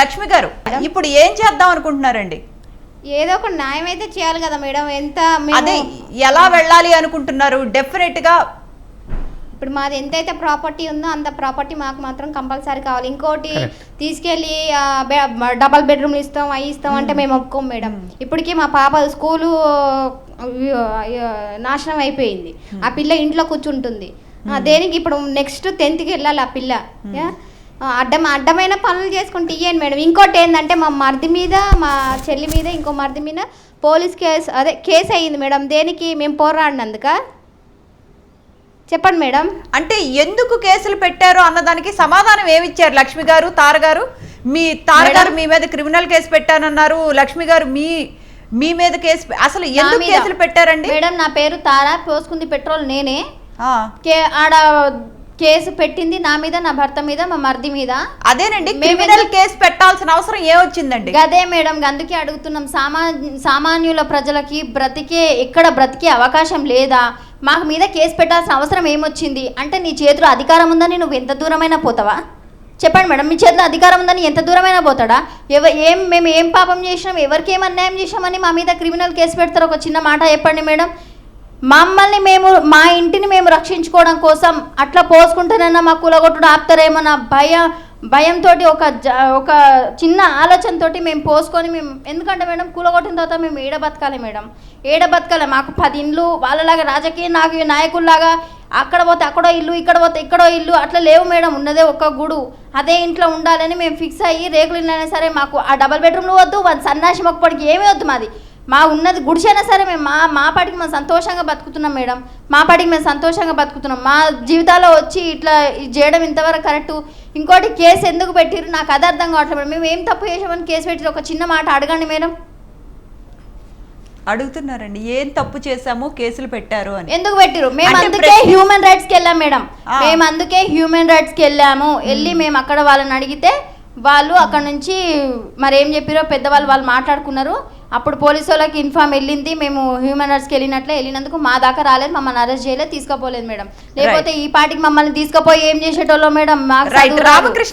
లక్ష్మి గారు ఇప్పుడు ఏం చేద్దాం అనుకుంటున్నారండి? ఏదో ఒక న్యాయం అయితే చేయాలి కదా మేడం. ఎంత అదే ఎలా వెళ్ళాలి అనుకుంటున్నారు? డెఫినెట్గా ఇప్పుడు మాది ఎంతైతే ప్రాపర్టీ ఉందో అంత ప్రాపర్టీ మాకు మాత్రం కంపల్సరీ కావాలి. ఇంకోటి తీసుకెళ్ళి డబల్ బెడ్రూమ్లు ఇస్తాం అవి ఇస్తాం అంటే మేము ఒప్పుకోం మేడం. ఇప్పటికీ మా పాప స్కూలు నాశనం అయిపోయింది. ఆ పిల్ల ఇంట్లో కూర్చుంటుంది. దేనికి ఇప్పుడు నెక్స్ట్ టెన్త్కి వెళ్ళాలి ఆ పిల్ల. అడ్డం అడ్డమైన పనులు చేసుకుంటే ఇయ్యండి మేడం. ఇంకోటి ఏంటంటే మా మరిది మీద మా చెల్లి మీద ఇంకో మరిది మీద పోలీస్ కేసు అదే కేసు అయ్యింది మేడం. దేనికి? మేము పోరాడినందుక. చెప్పండి మేడం. అంటే ఎందుకు కేసులు పెట్టారు అన్నదానికి సమాధానం ఏమిచ్చారు లక్ష్మి గారు తార గారు? మీ తార గారు మీ మీద క్రిమినల్ కేసు పెట్టానన్నారు. లక్ష్మి గారు మీ మీ మీద కేసు అసలు ఎందుకు. కేసులు పెట్టారండి? మేడం నా పేరు తారా పోసుకుంది పెట్రోల్ నేనే. ఆడ కేసు పెట్టింది నా మీద నా భర్త మీద మా మరిది మీద. అదేనండి క్రిమినల్ కేసు పెట్టాల్సిన అవసరం ఏమొచ్చిందండి? గదే మేడం అందుకే అడుగుతున్నాం. సామా సామాన్యుల ప్రజలకి బ్రతికే ఎక్కడ బ్రతికే అవకాశం లేదా? మాకు మీద కేసు పెట్టాల్సిన అవసరం ఏమొచ్చింది? అంటే నీ చేతిలో అధికారం ఉందని నువ్వు ఎంత దూరమైనా పోతావా? చెప్పండి మేడం మీ చేతిలో అధికారం ఉందని ఎంత దూరమైనా పోతాడా? ఎవ ఏం మేము ఏం పాపం చేసినాం? ఎవరికి ఏం అన్యాయం చేసినామని మా మీద క్రిమినల్ కేసు పెడతారు? ఒక చిన్న మాట చెప్పండి మేడం. మమ్మల్ని మేము మా ఇంటిని రక్షించుకోవడం కోసం అట్లా పోసుకుంటేనన్నా మా కులగొట్టుడు ఆపుతారేమో నా భయం భయంతో ఒక జ- ఒక చిన్న ఆలోచనతోటి మేము పోసుకొని మేము ఎందుకంటే మేడం కూలగొట్టిన తర్వాత మేము ఏడ బతకాలి మేడం? ఏడ బతకాలి? మాకు పది ఇండ్లు వాళ్ళలాగా రాజకీయ నాకు నాయకుల్లాగా అక్కడ పోతే అక్కడో ఇల్లు ఇక్కడ పోతే ఇక్కడో ఇల్లు అట్లా లేవు మేడం ఉన్నదే ఒక గుడు. అదే ఇంట్లో ఉండాలని మేము ఫిక్స్ అయ్యి రేకులు అయినా సరే మాకు ఆ డబల్ బెడ్రూమ్లు వద్దు వన్ సన్నాసి మొక్కడికి ఏమీ వద్దు మాది. మా ఉన్నది గుడిసైనా సరే మేము మా మా పాటికి మేము సంతోషంగా బతుకుతున్నాం మేడం. మా పాటికి మేము సంతోషంగా బతుకుతున్నాం. మా జీవితాల్లో వచ్చి ఇట్లా చేయడం ఇంతవరకు కరెక్ట్. ఇంకోటి కేసు ఎందుకు పెట్టిరు నాకు అది అర్థం కావట్లేదు మేడం. మేము ఏం తప్పు చేసామని కేసు పెట్టిరు ఒక చిన్న మాట అడగండి మేడం. అడుగుతున్నారండి. ఏం తప్పు చేశాము కేసులు పెట్టారు అని. ఎందుకు పెట్టిరు మేము అందుకే హ్యూమన్ రైట్స్కి వెళ్ళాం మేడం. మేము అందుకే హ్యూమన్ రైట్స్కి వెళ్ళాము. వెళ్ళి మేము. అక్కడ వాళ్ళని అడిగితే వాళ్ళు అక్కడ నుంచి మరి ఏం చెప్పారో పెద్దవాళ్ళు వాళ్ళు మాట్లాడుకున్నారు. అప్పుడు పోలీసు వాళ్ళకి ఇన్ఫామ్ వెళ్ళింది. మేము హ్యూమన్ రైట్స్కి వెళ్ళినట్లే వెళ్ళినందుకు మా దాకా రాలేదు. మమ్మల్ని అరెస్ట్ చేయలేదు తీసుకుపోలేదు మేడం. లేకపోతే ఈ పాటికి మమ్మల్ని తీసుకుపోయి ఏం చేసేటోళ్ళో మేడం? మాకు రైట్ చదువు రాదు. రామకృష్ణ